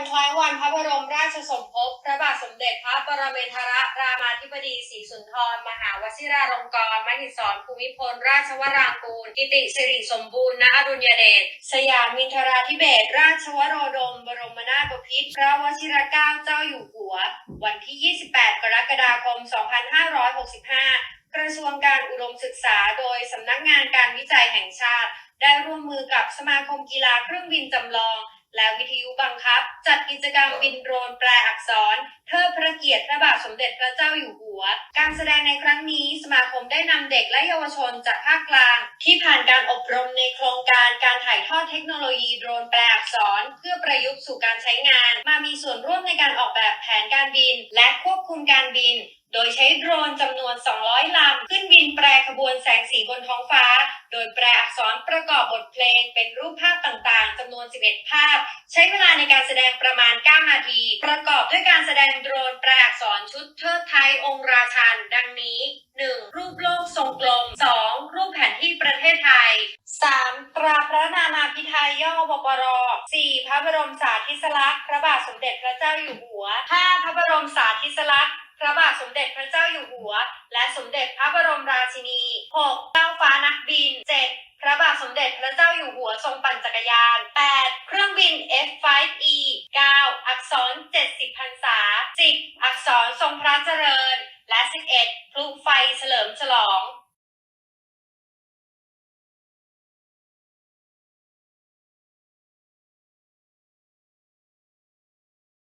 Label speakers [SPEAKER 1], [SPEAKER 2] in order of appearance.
[SPEAKER 1] วันคล้ายวันพระบรมราชสมภพพระบาทสมเด็จพระปรมินทรรามาธิบดีศรีสุนทร มหาวชิราลงกรณ์มหิศรภูมิพล ราชวรางกูล กิติสิริสมบูรณ์ณอดุลยเดชสยามมินทราธิเบศรราชวโรดม บรมนาถบพิตรพระวชิรเกล้าเจ้าอยู่หัว วันที่ 28 กรกฎาคม 2565 กระทรวงการอุดมศึกษาโดยสำนักงานการวิจัยแห่งชาติ ได้ร่วมมือกับสมาคมกีฬาเครื่องบินจำลอง และวิทยุบังคับ จัดกิจกรรมบินโดรนแปลอักษร เทิดพระเกียรติพระบาทสมเด็จพระเจ้าอยู่หัว การแสดงในครั้งนี้สมาคมได้นำเด็กและเยาวชนจากภาคกลาง ที่ผ่านการอบรมในโครงการการถ่ายทอดเทคโนโลยีโดรนแปลอักษร เพื่อประยุกต์สู่การใช้งาน มามีส่วนร่วมในการออกแบบแผนการบิน และควบคุมการบิน โดยใช้โดรนจำนวน 200 ลำ ขึ้นบินแปรขบวนแสงสีบนท้องฟ้า โดยแปลอักษรประกอบบทเพลงเป็นรูปภาพต่างๆ จำนวน 11 ภาพ ใช้เวลาในการแสดงประมาณ 9 นาที ประกอบด้วยการแสดงโดรนแปลอักษรชุดเทิดไทยองค์ราชัน ดังนี้ 1. รูปโลกทรงกลม 2. รูปแผนที่ประเทศไทย 3. ตราพระนามาพิไทยย่อวปร 4. พระบรมสาธิสลักษณ์พระบาทสมเด็จพระเจ้าอยู่หัว 5. พระบรมสาธิสลักษณ์พระบาทสมเด็จพระเจ้าอยู่หัว และสมเด็จพระบรมราชินี 6. เจ้าฟ้านักบิน 7. พระบาท สมเด็จพระเจ้าอยู่หัวทรงปั่นจักรยาน 8. เครื่องบิน F5E 9. อักษร 70พรรษา 10. อักษรทรงพระเจริญ และ 11. พลุไฟเฉลิมฉลอง